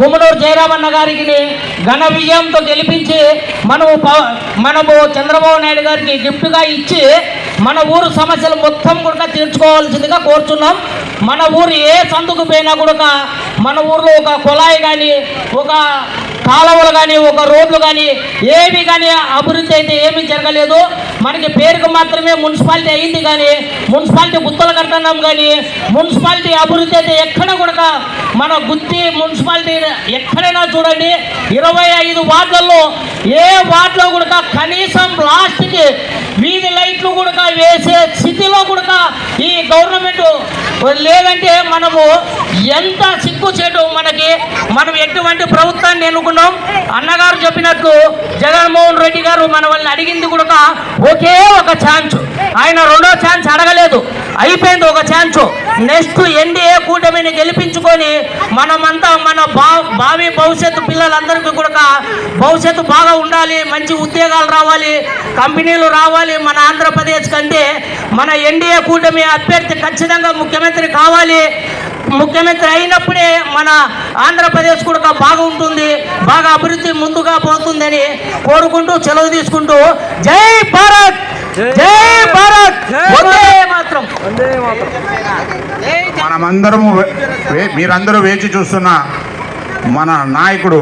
గుమ్మనూరు జయరామన్న గారికి ఘన విజయంతో గెలిపించి మనము మనము చంద్రబాబు నాయుడు గారికి గిఫ్ట్గా ఇచ్చి మన ఊరు సమస్యలు మొత్తం కూడా తీర్చుకోవాల్సిందిగా కోరుచున్నాం. మన ఊరు ఏ సందుకు పోయినా కూడా మన ఊర్లో ఒక కుళాయి కానీ ఒక కాలువలు కానీ ఒక రోడ్లు కానీ ఏమి కానీ అభివృద్ధి అయితే ఏమీ జరగలేదు. మనకి పేరుకు మాత్రమే మున్సిపాలిటీ అయింది కానీ మున్సిపాలిటీ గుత్తలు కడుతున్నాం కానీ మున్సిపాలిటీ అభివృద్ధి అయితే ఎక్కడ కూడా మన గుత్తి మున్సిపాలిటీ ఎక్కడైనా చూడండి ఇరవై ఐదు వార్డులలో ఏ వార్డులో కూడా కనీసం లాస్ట్కి వీధి లైట్లు కూడా వేసే స్థితిలో కూడా ఈ గవర్నమెంట్ లేదంటే మనము ఎంత సిగ్గు చేయడం మనకి మనం ఎటువంటి ప్రభుత్వం ప్రభుత్వాన్ని ఎన్నుకున్నాం. అన్నగారు చెప్పినట్లు జగన్మోహన్ రెడ్డి గారు మన వాళ్ళని అడిగింది కూడా ఒకే ఒక ఛాన్స్. ఆయన రెండో ఛాన్స్ అడగలేదు. అయిపోయింది ఒక ఛాన్స్. నెక్స్ట్ ఎన్డీఏ కూటమిని గెలిపించుకొని మనమంతా మన భావి భవిష్యత్తు పిల్లలందరికీ కూడా భవిష్యత్తు బాగా ఉండాలి మంచి ఉద్యోగాలు రావాలి కంపెనీలు రావాలి మన ఆంధ్రప్రదేశ్ కంటే మన ఎన్డీఏ కూటమి అభ్యర్థి ఖచ్చితంగా ముఖ్యమంత్రి కావాలి. ముఖ్యమంత్రి అయినప్పుడే మన ఆంధ్రప్రదేశ్ కూడా బాగుంటుంది బాగా అభివృద్ధి ముందుగా పోతుందని కోరుకుంటూ సెలవు తీసుకుంటూ జై భారత్! జై భారత్! మాత్రం! మనమందరము మీరందరూ వేచి చూస్తున్న మన నాయకుడు